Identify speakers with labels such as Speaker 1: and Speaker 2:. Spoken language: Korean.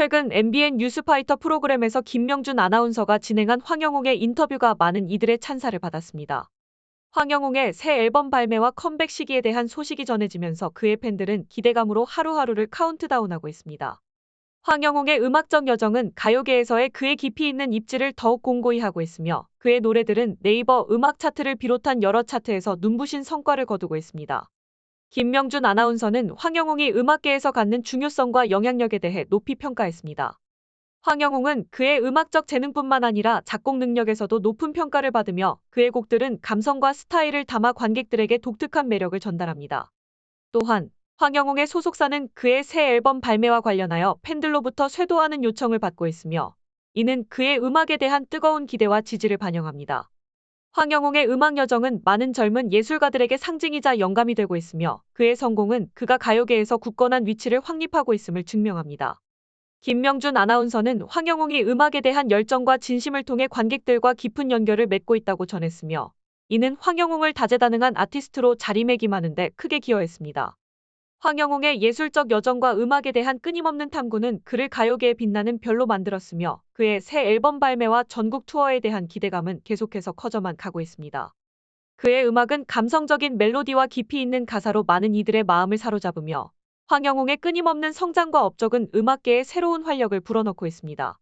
Speaker 1: 최근 MBN 뉴스파이터 프로그램에서 김명준 아나운서가 진행한 황영웅의 인터뷰가 많은 이들의 찬사를 받았습니다. 황영웅의 새 앨범 발매와 컴백 시기에 대한 소식이 전해지면서 그의 팬들은 기대감으로 하루하루를 카운트다운하고 있습니다. 황영웅의 음악적 여정은 가요계에서의 그의 깊이 있는 입지를 더욱 공고히 하고 있으며 그의 노래들은 네이버 음악 차트를 비롯한 여러 차트에서 눈부신 성과를 거두고 있습니다. 김명준 아나운서는 황영웅이 음악계에서 갖는 중요성과 영향력에 대해 높이 평가했습니다. 황영웅은 그의 음악적 재능뿐만 아니라 작곡 능력에서도 높은 평가를 받으며 그의 곡들은 감성과 스타일을 담아 관객들에게 독특한 매력을 전달합니다. 또한 황영웅의 소속사는 그의 새 앨범 발매와 관련하여 팬들로부터 쇄도하는 요청을 받고 있으며 이는 그의 음악에 대한 뜨거운 기대와 지지를 반영합니다. 황영웅의 음악 여정은 많은 젊은 예술가들에게 상징이자 영감이 되고 있으며 그의 성공은 그가 가요계에서 굳건한 위치를 확립하고 있음을 증명합니다. 김명준 아나운서는 황영웅이 음악에 대한 열정과 진심을 통해 관객들과 깊은 연결을 맺고 있다고 전했으며 이는 황영웅을 다재다능한 아티스트로 자리매김하는 데 크게 기여했습니다. 황영웅의 예술적 여정과 음악에 대한 끊임없는 탐구는 그를 가요계에 빛나는 별로 만들었으며 그의 새 앨범 발매와 전국 투어에 대한 기대감은 계속해서 커져만 가고 있습니다. 그의 음악은 감성적인 멜로디와 깊이 있는 가사로 많은 이들의 마음을 사로잡으며 황영웅의 끊임없는 성장과 업적은 음악계에 새로운 활력을 불어넣고 있습니다.